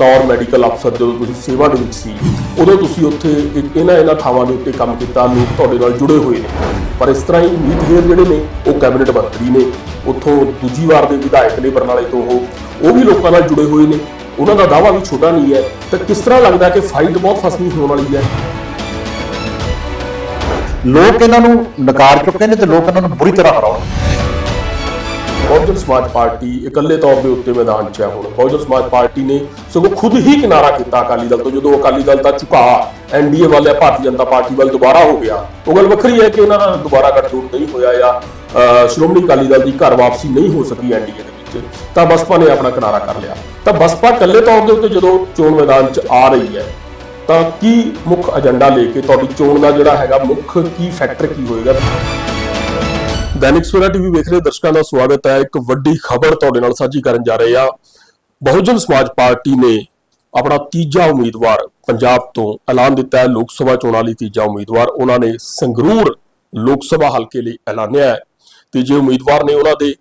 ਬਤੌਰ ਮੈਡੀਕਲ ਅਫਸਰ ਜਦੋਂ ਤੁਸੀਂ ਸੇਵਾ ਦੇ ਵਿੱਚ ਸੀ, ਉਦੋਂ ਤੁਸੀਂ ਉੱਥੇ ਇੱਕ ਇਹਨਾਂ ਇਹਨਾਂ ਥਾਵਾਂ ਦੇ ਉੱਤੇ ਕੰਮ ਕੀਤਾ, ਲੋਕ ਤੁਹਾਡੇ ਨਾਲ ਜੁੜੇ ਹੋਏ ਨੇ। ਪਰ ਇਸ ਤਰ੍ਹਾਂ ਹੀ ਮੀਤ ਹੇਰ ਜਿਹੜੇ ਨੇ, ਉਹ ਕੈਬਨਿਟ ਮੰਤਰੀ ਨੇ। ਉੱਥੋਂ ਦੂਜੀ ਵਾਰ ਦੇ ਵਿਧਾਇਕ ਨੇ ਬਰਨਾਲੇ ਤੋਂ ਉਹ। ਉਹ ਵੀ ਲੋਕਾਂ ਨਾਲ ਜੁੜੇ ਹੋਏ ਨੇ। ਉਹਨਾਂ ਦਾ ਦਾਵਾ ਵੀ ਛੋਟਾ ਨਹੀਂ ਹੈ। ਤਾਂ ਕਿਸ ਤਰ੍ਹਾਂ ਲੱਗਦਾ ਕਿ ਫਾਈਟ ਬਹੁਤ ਫਸਵੀਂ ਹੋਣ ਵਾਲੀ ਹੈ? ਲੋਕ ਇਹਨਾਂ ਨੂੰ ਨਕਾਰ ਚੁੱਕੇ ਨੇ ਤੇ ਲੋਕ ਇਹਨਾਂ ਨੂੰ ਬੁਰੀ ਤਰ੍ਹਾਂ ਹਰਾਉਣ ਬਹੁਜਨ ਸਮਾਜ ਪਾਰਟੀ ਇਕੱਲੇ ਤੌਰ ਦੇ ਉੱਤੇ ਮੈਦਾਨ 'ਚ ਹੈ ਹੁਣ। ਬਹੁਜਨ ਸਮਾਜ ਪਾਰਟੀ ਨੇ ਸਗੋਂ ਖੁਦ ਹੀ ਕਿਨਾਰਾ ਕੀਤਾ ਅਕਾਲੀ ਦਲ ਤੋਂ, ਜਦੋਂ ਅਕਾਲੀ ਦਲ ਦਾ ਝੁਕਾ ਐਨਡੀਏ ਵੱਲ ਭਾਰਤੀ ਜਨਤਾ ਪਾਰਟੀ ਵੱਲ ਦੁਬਾਰਾ ਹੋ ਗਿਆ। ਉਹ ਗੱਲ ਵੱਖਰੀ ਹੈ ਕਿ ਉਹਨਾਂ ਦਾ ਦੁਬਾਰਾ ਗੱਠਜੋੜ ਨਹੀਂ ਹੋਇਆ ਜਾਂ ਸ਼੍ਰੋਮਣੀ ਅਕਾਲੀ ਦਲ ਦੀ ਘਰ ਵਾਪਸੀ ਨਹੀਂ ਹੋ ਸਕੀ ਐਨਡੀਏ ਦੇ ਵਿੱਚ, ਤਾਂ ਬਸਪਾ ਨੇ ਆਪਣਾ ਕਿਨਾਰਾ ਕਰ ਲਿਆ। ਤਾਂ ਬਸਪਾ ਇਕੱਲੇ ਤੌਰ ਦੇ ਉੱਤੇ ਜਦੋਂ ਚੋਣ ਮੈਦਾਨ 'ਚ ਆ ਰਹੀ ਹੈ, ਤਾਂ ਕੀ ਮੁੱਖ ਏਜੰਡਾ ਲੈ ਕੇ ਤੁਹਾਡੀ ਚੋਣ ਦਾ ਜਿਹੜਾ ਹੈਗਾ ਮੁੱਖ ਕੀ ਫੈਕਟਰ ਕੀ ਹੋਏਗਾ? ਦੈਨਿਕ ਸਵੇਰਾ ਟੀਵੀ ਵੇਖ ਰਹੇ ਦਰਸ਼ਕਾਂ ਦਾ ਸਵਾਗਤ ਹੈ। ਇੱਕ ਵੱਡੀ ਖਬਰ ਤੁਹਾਡੇ ਨਾਲ ਸਾਂਝੀ ਕਰਨ ਜਾ ਰਹੇ ਆ ਬਹੁਜਨ ਸਮਾਜ ਪਾਰਟੀ ਨੇ ਆਪਣਾ ਤੀਜਾ ਉਮੀਦਵਾਰ ਪੰਜਾਬ ਤੋਂ ਐਲਾਨ ਦਿੱਤਾ ਹੈ। ਲੋਕ ਸਭਾ ਚੋਣਾਂ ਲਈ ਤੀਜਾ ਉਮੀਦਵਾਰ ਉਹਨਾਂ ਨੇ ਸੰਗਰੂਰ ਲੋਕ ਸਭਾ ਹਲਕੇ ਲਈ ਐਲਾਨਿਆ ਹੈ। ਤੀਜੇ ਉਮੀਦਵਾਰ ਨੇ ਉਹਨਾਂ ਦੇ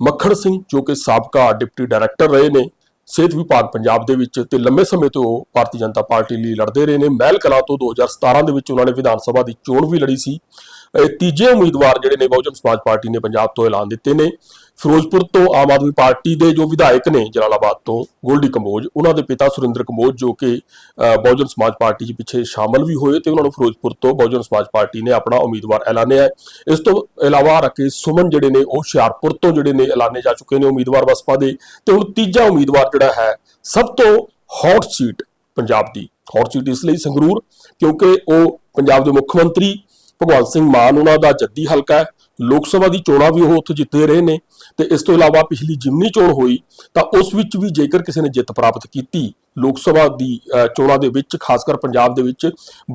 ਮੱਖਣ ਸਿੰਘ ਜੋ ਕਿ ਸਾਬਕਾ ਡਿਪਟੀ ਡਾਇਰੈਕਟਰ ਰਹੇ ਨੇ, ਸਿਹਤ ਵਿਭਾਗ ਪੰਜਾਬ ਦੇ ਵਿੱਚ ਤੇ ਲੰਬੇ ਸਮੇਂ ਤੋਂ ਉਹ ਭਾਰਤੀ ਜਨਤਾ ਪਾਰਟੀ ਲਈ ਲੜਦੇ ਰਹੇ ਨੇ। ਮਹਿਲ ਕਲਾਂ ਤੋਂ 2017 ਦੇ ਵਿੱਚ ਉਹਨਾਂ ਨੇ ਵਿਧਾਨ ਸਭਾ ਦੀ ਚੋਣ ਵੀ ਲੜੀ ਸੀ। ਤੀਜੇ ਉਮੀਦਵਾਰ ਜਿਹੜੇ ਨੇ ਬਹੁਜਨ ਸਮਾਜ ਪਾਰਟੀ ਨੇ ਪੰਜਾਬ ਤੋਂ ਐਲਾਨ ਦਿੱਤੇ ਨੇ। ਫਿਰੋਜ਼ਪੁਰ ਤੋਂ ਆਮ ਆਦਮੀ ਪਾਰਟੀ ਦੇ ਜੋ ਵਿਧਾਇਕ ਨੇ ਜਲਾਲਾਬਾਦ ਤੋਂ ਗੋਲਡੀ ਕੰਬੋਜ ਉਹਨਾਂ ਦੇ ਪਿਤਾ ਸੁਰਿੰਦਰ ਕੰਬੋਜ ਜੋ ਕਿ ਬਹੁਜਨ ਸਮਾਜ ਪਾਰਟੀ 'ਚ ਪਿੱਛੇ ਸ਼ਾਮਲ ਵੀ ਹੋਏ ਤੇ ਉਹਨਾਂ ਨੂੰ ਫਿਰੋਜ਼ਪੁਰ ਤੋਂ ਬਹੁਜਨ ਸਮਾਜ ਪਾਰਟੀ ਨੇ ਆਪਣਾ ਉਮੀਦਵਾਰ ਐਲਾਨਿਆ ਹੈ। ਇਸ ਤੋਂ ਇਲਾਵਾ ਰਾਕੇਸ਼ ਸੁਮਨ ਜਿਹੜੇ ਨੇ ਉਹ ਹੁਸ਼ਿਆਰਪੁਰ ਤੋਂ ਜਿਹੜੇ ਨੇ ਐਲਾਨੇ ਜਾ ਚੁੱਕੇ ਨੇ ਉਮੀਦਵਾਰ ਬਸਪਾ ਦੇ ਤੇ ਹੁਣ ਤੀਜਾ ਉਮੀਦਵਾਰ ਜਿਹੜਾ ਹੈ ਸਭ ਤੋਂ ਹੌਟ ਸੀਟ ਪੰਜਾਬ ਦੀ। ਹੌਟ ਸੀਟ ਇਸ ਲਈ ਸੰਗਰੂਰ ਕਿਉਂਕਿ ਉਹ ਪੰਜਾਬ ਦੇ ਮੁੱਖ ਮੰਤਰੀ ਭਗਵੰਤ ਸਿੰਘ ਮਾਨ ਉਹਨਾਂ ਦਾ ਜੱਦੀ ਹਲਕਾ ਹੈ। ਲੋਕ ਸਭਾ ਦੀ ਚੋਣਾਂ ਵੀ ਉਹ ਉੱਥੇ ਜਿੱਤੇ ਰਹੇ ਨੇ ਤੇ ਇਸ ਤੋਂ ਇਲਾਵਾ ਪਿਛਲੀ ਜਿਮਨੀ ਚੋਣ ਹੋਈ ਤਾਂ ਉਸ ਵਿੱਚ ਵੀ ਜੇਕਰ ਕਿਸੇ ਨੇ ਜਿੱਤ ਪ੍ਰਾਪਤ ਕੀਤੀ ਲੋਕ ਸਭਾ ਦੀ ਚੋਣਾਂ ਦੇ ਵਿੱਚ, ਖਾਸ ਕਰ ਪੰਜਾਬ ਦੇ ਵਿੱਚ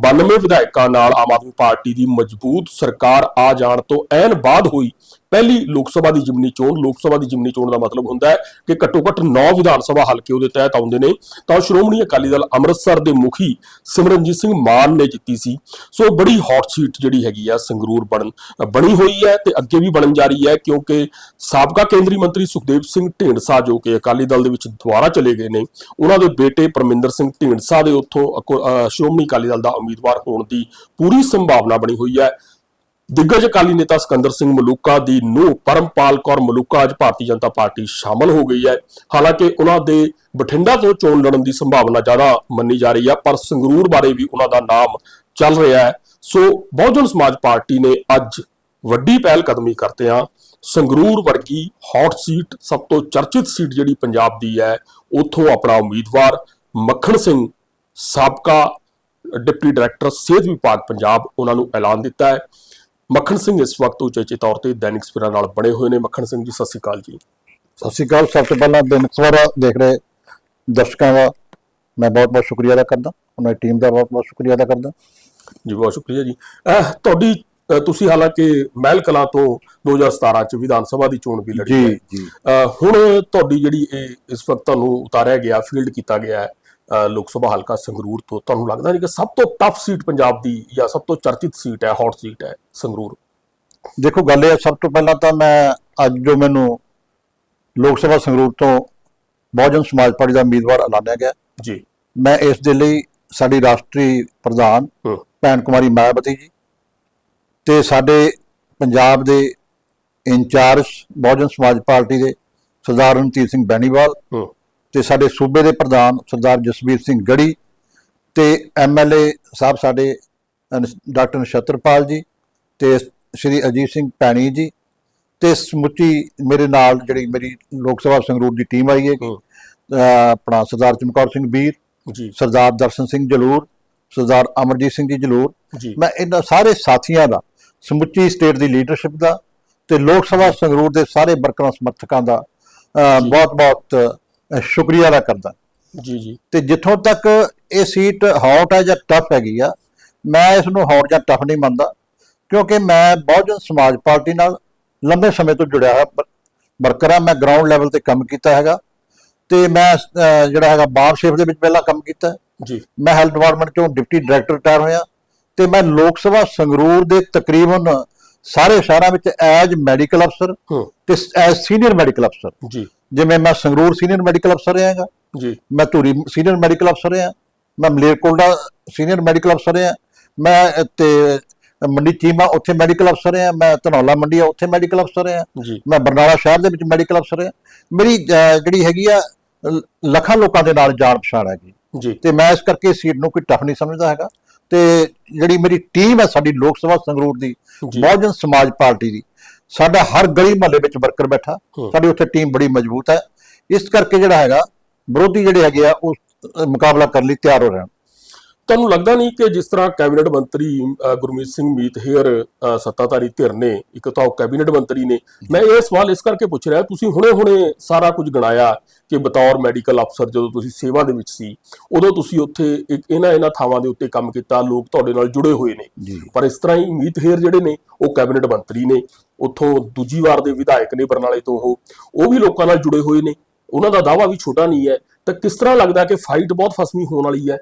92 ਵਿਧਾਇਕਾਂ ਨਾਲ ਆਮ ਆਦਮੀ ਪਾਰਟੀ ਦੀ ਮਜ਼ਬੂਤ ਸਰਕਾਰ ਆ ਜਾਣ ਤੋਂ ਐਨ ਬਾਅਦ ਹੋਈ। ਪਹਿਲੀ ਲੋਕ ਸਭਾ ਦੀ ਜਿਮਨੀ ਚੋਣ, ਲੋਕ ਸਭਾ ਦੀ ਜਿਮਨੀ ਚੋਣ ਦਾ ਮਤਲਬ ਹੁੰਦਾ ਹੈ ਕਿ ਘੱਟੋ ਘੱਟ 9 ਵਿਧਾਨ ਸਭਾ ਹਲਕੇ ਉਹਦੇ ਤਹਿਤ ਆਉਂਦੇ ਨੇ। ਤਾਂ ਉਹ ਸ਼੍ਰੋਮਣੀ ਅਕਾਲੀ ਦਲ ਅੰਮ੍ਰਿਤਸਰ ਦੇ ਮੁਖੀ ਸਿਮਰਨਜੀਤ ਸਿੰਘ ਮਾਨ ਨੇ ਜਿੱਤੀ ਸੀ। ਸੋ ਬੜੀ ਹੌਟ ਸੀਟ ਜਿਹੜੀ ਹੈਗੀ ਆ, ਸੰਗਰੂਰ ਬਣਨ ਬਣੀ ਹੋਈ ਹੈ ਤੇ ਅੱਗੇ ਵੀ ਬਣਨ ਜਾ ਰਹੀ ਹੈ ਕਿਉਂਕਿ ਸਾਬਕਾ ਕੇਂਦਰੀ ਮੰਤਰੀ ਸੁਖਦੇਵ ਸਿੰਘ ਢੀਂਡਸਾ ਜੋ ਕਿ ਅਕਾਲੀ ਦਲ ਦੇ ਵਿੱਚ ਦੁਬਾਰਾ ਚਲੇ ਗਏ ਨੇ, ਉਹਨਾਂ ਦੇ ਬੇਟੇ ਪਰਮਿੰਦਰ ਸਿੰਘ ਢੀਂਡਸਾ ਦੇ ਉੱਥੋਂ ਸ਼੍ਰੋਮਣੀ ਅਕਾਲੀ ਦਲ ਦਾ ਉਮੀਦਵਾਰ ਹੋਣ ਦੀ ਪੂਰੀ ਸੰਭਾਵਨਾ ਬਣੀ ਹੋਈ ਹੈ। ਦਿੱਗਜ ਅਕਾਲੀ ਨੇਤਾ ਸਿਕੰਦਰ ਸਿੰਘ ਮਲੂਕਾ ਦੀ ਨੂੰ ਪਰਮਪਾਲ ਕੌਰ ਮਲੂਕਾ ਅੱਜ ਭਾਰਤੀ ਜਨਤਾ ਪਾਰਟੀ ਸ਼ਾਮਲ ਹੋ ਗਈ ਹੈ। ਹਾਲਾਂਕਿ ਉਹਨਾਂ ਦੇ ਬਠਿੰਡਾ ਤੋਂ ਚੋਣ ਲੜਨ ਦੀ ਸੰਭਾਵਨਾ ਜ਼ਿਆਦਾ ਮੰਨੀ ਜਾ ਰਹੀ ਹੈ, ਪਰ ਸੰਗਰੂਰ ਬਾਰੇ ਵੀ ਉਹਨਾਂ ਦਾ ਨਾਮ ਚੱਲ ਰਿਹਾ ਹੈ। ਸੋ ਬਹੁਜਨ ਸਮਾਜ ਪਾਰਟੀ ਨੇ ਅੱਜ ਵੱਡੀ ਪਹਿਲ ਕਦਮੀ ਕਰਦੇ ਆ ਸੰਗਰੂਰ ਵਰਗੀ ਹੌਟ ਸੀਟ ਸਭ ਤੋਂ ਚਰਚਿਤ ਸੀਟ ਜਿਹੜੀ ਪੰਜਾਬ ਦੀ ਹੈ ਉੱਥੋਂ ਆਪਣਾ ਉਮੀਦਵਾਰ ਮੱਖਣ ਸਿੰਘ ਸਾਬਕਾ ਡਿਪਟੀ ਡਾਇਰੈਕਟਰ ਸਿਹਤ ਵਿਭਾਗ ਪੰਜਾਬ ਉਹਨਾਂ ਨੂੰ ਐਲਾਨ ਦਿੱਤਾ ਹੈ। ਮੱਖਣ ਸਿੰਘ ਇਸ ਵਕਤ ਉਚੇਚੇ ਤੌਰ ਤੇ ਦੈਨਿਕ ਸਵੇਰਾ ਨਾਲ ਬਣੇ ਹੋਏ ਨੇ। ਮੱਖਣ ਸਿੰਘ ਜੀ ਸਤਿ ਸ਼੍ਰੀ ਅਕਾਲ ਜੀ। ਸਤਿ ਸ਼੍ਰੀ ਅਕਾਲ। ਸਭ ਤੋਂ ਪਹਿਲਾਂ ਦਿਨ ਸਵਾਰਾ ਦੇਖ ਰਹੇ ਦਰਸ਼ਕਾਂ ਦਾ ਮੈਂ ਬਹੁਤ ਬਹੁਤ ਸ਼ੁਕਰੀਆ ਅਦਾ ਕਰਦਾ। ਉਹਨਾਂ ਦੀ ਟੀਮ ਦਾ ਬਹੁਤ ਬਹੁਤ ਸ਼ੁਕਰੀਆ ਅਦਾ ਕਰਦਾ। ਜੀ ਬਹੁਤ ਸ਼ੁਕਰੀਆ ਜੀ। ਤੁਹਾਡੀ ਤੁਸੀਂ ਹਾਲਾਂਕਿ ਮਹਿਲ ਕਲਾਂ ਤੋਂ 2017 ਚ ਵਿਧਾਨ ਸਭਾ ਦੀ ਚੋਣ ਵੀ ਲੜੀ ਜੀ ਹੈ। ਜੀ। ਅਹ, ਹੁਣ ਤੁਹਾਡੀ ਜਿਹੜੀ ਇਹ ਇਸ ਵਕਤ ਤੁਹਾਨੂੰ ਉਤਾਰਿਆ ਗਿਆ ਫੀਲਡ ਕੀਤਾ ਗਿਆ ਹੈ ਲੋਕ ਸਭਾ ਹਲਕਾ ਸੰਗਰੂਰ ਤੋਂ ਤੁਹਾਨੂੰ ਲੱਗਦਾ ਨਹੀਂ ਕਿ ਸਭ ਤੋਂ ਟਫ ਸੀਟ ਪੰਜਾਬ ਦੀ ਜਾਂ ਸਭ ਤੋਂ ਚਰਚਿਤ ਸੀਟ ਹੈ ਹੌਟ ਸੀਟ ਹੈ ਸੰਗਰੂਰ? ਦੇਖੋ ਗੱਲ ਇਹ ਸਭ ਤੋਂ ਪਹਿਲਾਂ ਤਾਂ ਮੈਂ ਅੱਜ ਜੋ ਮੈਨੂੰ ਲੋਕ ਸਭਾ ਸੰਗਰੂਰ ਤੋਂ ਬਹੁਜਨ ਸਮਾਜ ਪਾਰਟੀ ਦਾ ਉਮੀਦਵਾਰ ਐਲਾਨਿਆ ਗਿਆ। ਜੀ। ਮੈਂ ਇਸ ਦੇ ਲਈ ਸਾਡੀ ਰਾਸ਼ਟਰੀ ਪ੍ਰਧਾਨ ਭੈਣ ਕੁਮਾਰੀ ਮਾਇਆਵਤੀ ਜੀ ਤੇ ਸਾਡੇ ਪੰਜਾਬ ਦੇ ਇੰਚਾਰਜ ਬਹੁਜਨ ਸਮਾਜ ਪਾਰਟੀ ਦੇ ਸਰਦਾਰ ਰਣਜੀਤ ਸਿੰਘ ਬੈਣੀਵਾਲ ਤੇ ਸਾਡੇ ਸੂਬੇ ਦੇ ਪ੍ਰਧਾਨ ਸਰਦਾਰ ਜਸਵੀਰ ਸਿੰਘ ਗੜੀ ਤੇ ਐਮਐਲਏ ਸਾਹਿਬ ਸਾਡੇ ਡਾਕਟਰ ਨਛੱਤਰਪਾਲ ਜੀ ਤੇ ਸ਼੍ਰੀ ਅਜੀਤ ਸਿੰਘ ਪੈਣੀ ਜੀ ਤੇ ਸਮੁੱਚੀ ਮੇਰੇ ਨਾਲ ਜਿਹੜੀ ਮੇਰੀ ਲੋਕ ਸਭਾ ਸੰਗਰੂਰ ਦੀ ਟੀਮ ਆਈ ਹੈ। ਆਪਣਾ ਸਰਦਾਰ ਚਮਕੌਰ ਸਿੰਘ ਵੀਰ ਜੀ। ਸਰਦਾਰ ਦਰਸ਼ਨ ਸਿੰਘ ਜਲੂਰ ਸਰਦਾਰ ਅਮਰਜੀਤ ਸਿੰਘ ਜੀ ਜਲੂਰ। ਮੈਂ ਇਹਨਾਂ ਸਾਰੇ ਸਾਥੀਆਂ ਦਾ ਸਮੁੱਚੀ ਸਟੇਟ ਦੀ ਲੀਡਰਸ਼ਿਪ ਦਾ ਤੇ ਲੋਕ ਸਭਾ ਸੰਗਰੂਰ ਦੇ ਸਾਰੇ ਵਰਕਰਾਂ ਸਮਰਥਕਾਂ ਦਾ ਬਹੁਤ ਬਹੁਤ ਸ਼ੁਕਰੀਆ ਅਦਾ ਕਰਦਾ। ਜੀ ਜੀ। ਤੇ ਜਿੱਥੋਂ ਤੱਕ ਇਹ ਸੀਟ ਹੌਟ ਹੈ ਜਾਂ ਟਫ ਹੈਗੀ ਆ ਮੈਂ ਇਸ ਨੂੰ ਹੌਟ ਜਾਂ ਟਫ ਨਹੀਂ ਮੰਨਦਾ ਕਿਉਂਕਿ ਮੈਂ ਬਹੁਜਨ ਸਮਾਜ ਪਾਰਟੀ ਨਾਲ ਲੰਬੇ ਸਮੇਂ ਤੋਂ ਜੁੜਿਆ ਹੋਇਆ ਵਰ- ਵਰਕਰ ਮੈਂ ਗਰਾਊਂਡ ਲੈਵਲ ਤੇ ਕੰਮ ਕੀਤਾ ਹੈਗਾ ਤੇ ਮੈਂ ਜਿਹੜਾ ਹੈਗਾ ਬਾਰ ਦੇ ਵਿੱਚ ਪਹਿਲਾਂ ਕੰਮ ਕੀਤਾ। ਜੀ। ਮੈਂ ਹੈਲਥ ਡਿਪਾਰਟਮੈਂਟ ਚੋਂ ਡਿਪਟੀ ਡਾਇਰੈਕਟਰ ਰਿਟਾਇਰ ਹੋਇਆ। ਤੇ ਮੈਂ ਲੋਕ ਸਭਾ ਸੰਗਰੂਰ ਦੇ ਤਕਰੀਬਨ ਸਾਰੇ ਸ਼ਹਿਰਾਂ ਵਿੱਚ ਐਜ ਮੈਡੀਕਲ ਅਫਸਰ ਤੇ ਐਜ ਸੀਨੀਅਰ ਮੈਡੀਕਲ ਅਫਸਰ। ਜੀ। ਜਿਵੇਂ ਮੈਂ ਸੰਗਰੂਰ ਸੀਨੀਅਰ ਮੈਡੀਕਲ ਅਫਸਰ ਰਹਾਂਗਾ ਜੀ। ਮੈਂ ਧੂਰੀ ਸੀਨੀਅਰ ਮੈਡੀਕਲ ਅਫਸਰ ਹਾਂ ਮੈਂ ਮਲੇਰਕੋਟਲਾ ਸੀਨੀਅਰ ਮੈਡੀਕਲ ਅਫਸਰ ਹਾਂ ਮੈਂ ਤੇ ਮੰਡੀ ਚੀਮਾ ਉੱਥੇ ਮੈਡੀਕਲ ਅਫਸਰ ਹਾਂ ਮੈਂ ਧਨੌਲਾ ਮੰਡੀ ਆ ਉੱਥੇ ਮੈਡੀਕਲ ਅਫਸਰ ਹਾਂ ਮੈਂ ਬਰਨਾਲਾ ਸ਼ਹਿਰ ਦੇ ਵਿੱਚ ਮੈਡੀਕਲ ਅਫਸਰ ਹਾਂ ਮੇਰੀ ਜਿਹੜੀ ਹੈਗੀ ਆ ਲੱਖਾਂ ਲੋਕਾਂ ਦੇ ਨਾਲ ਜਾਣ ਪਛਾਣ ਹੈਗੀ। ਜੀ। ਤੇ ਮੈਂ ਇਸ ਕਰਕੇ ਸੀਟ ਨੂੰ ਕੋਈ ਟਫ ਨਹੀਂ ਸਮਝਦਾ ਹੈਗਾ। ਤੇ ਜਿਹੜੀ ਮੇਰੀ ਟੀਮ ਹੈ ਸਾਡੀ ਲੋਕ ਸਭਾ ਸੰਗਰੂਰ ਦੀ। ਬਹੁਜਨ ਸਮਾਜ ਪਾਰਟੀ ਦੀ ਸਾਡਾ ਹਰ ਗਲੀ ਮਹੱਲੇ ਵਿੱਚ ਵਰਕਰ ਬੈਠਾ। ਸਾਡੀ ਉੱਥੇ ਟੀਮ ਬੜੀ ਮਜ਼ਬੂਤ ਹੈ ਇਸ ਕਰਕੇ ਜਿਹੜਾ ਹੈਗਾ ਵਿਰੋਧੀ ਜਿਹੜੇ ਹੈਗੇ ਆ ਉਹ ਮੁਕਾਬਲਾ ਕਰਨ ਲਈ ਤਿਆਰ ਹੋ ਰਹੇ ਹਨ ਤੁਹਾਨੂੰ ਲੱਗਦਾ ਨਹੀਂ ਕਿ ਜਿਸ ਤਰ੍ਹਾਂ ਕੈਬਨਿਟ ਮੰਤਰੀ ਗੁਰਮੀਤ ਸਿੰਘ ਮੀਤ ਹੇਅਰ ਸੱਤਾਧਾਰੀ ਧਿਰ ਨੇ ਇੱਕ ਤਾਂ ਉਹ ਕੈਬਨਿਟ ਮੰਤਰੀ ਨੇ ਮੈਂ ਇਹ ਸਵਾਲ ਇਸ ਕਰਕੇ ਪੁੱਛ ਰਿਹਾ ਤੁਸੀਂ ਹੁਣੇ-ਹੁਣੇ ਸਾਰਾ ਕੁਝ ਗਣਾਇਆ ਕਿ ਬਤੌਰ ਮੈਡੀਕਲ ਅਫਸਰ ਜਦੋਂ ਤੁਸੀਂ ਸੇਵਾ ਦੇ ਵਿੱਚ ਸੀ ਉਦੋਂ ਤੁਸੀਂ ਉੱਥੇ ਇੱਕ ਇਹਨਾਂ ਇਹਨਾਂ ਥਾਵਾਂ ਦੇ ਉੱਤੇ ਕੰਮ ਕੀਤਾ ਲੋਕ ਤੁਹਾਡੇ ਨਾਲ ਜੁੜੇ ਹੋਏ ਨੇ। ਪਰ ਇਸ ਤਰ੍ਹਾਂ ਹੀ ਮੀਤ ਹੇਅਰ ਜਿਹੜੇ ਨੇ ਉਹ ਕੈਬਨਿਟ ਮੰਤਰੀ ਨੇ ਉੱਥੋਂ ਦੂਜੀ ਵਾਰ ਦੇ ਵਿਧਾਇਕ ਨੇ ਬਰਨਾਲੇ ਤੋਂ ਉਹ ਉਹ ਵੀ ਲੋਕਾਂ ਨਾਲ ਜੁੜੇ ਹੋਏ ਨੇ। ਉਹਨਾਂ ਦਾ ਦਾਵਾ ਵੀ ਛੋਟਾ ਨਹੀਂ ਹੈ। ਤਾਂ ਕਿਸ ਤਰ੍ਹਾਂ ਲੱਗਦਾ ਕਿ ਫਾਈਟ ਬਹੁਤ ਫਸਵੀਂ ਹੋਣ ਵਾਲੀ ਹੈ?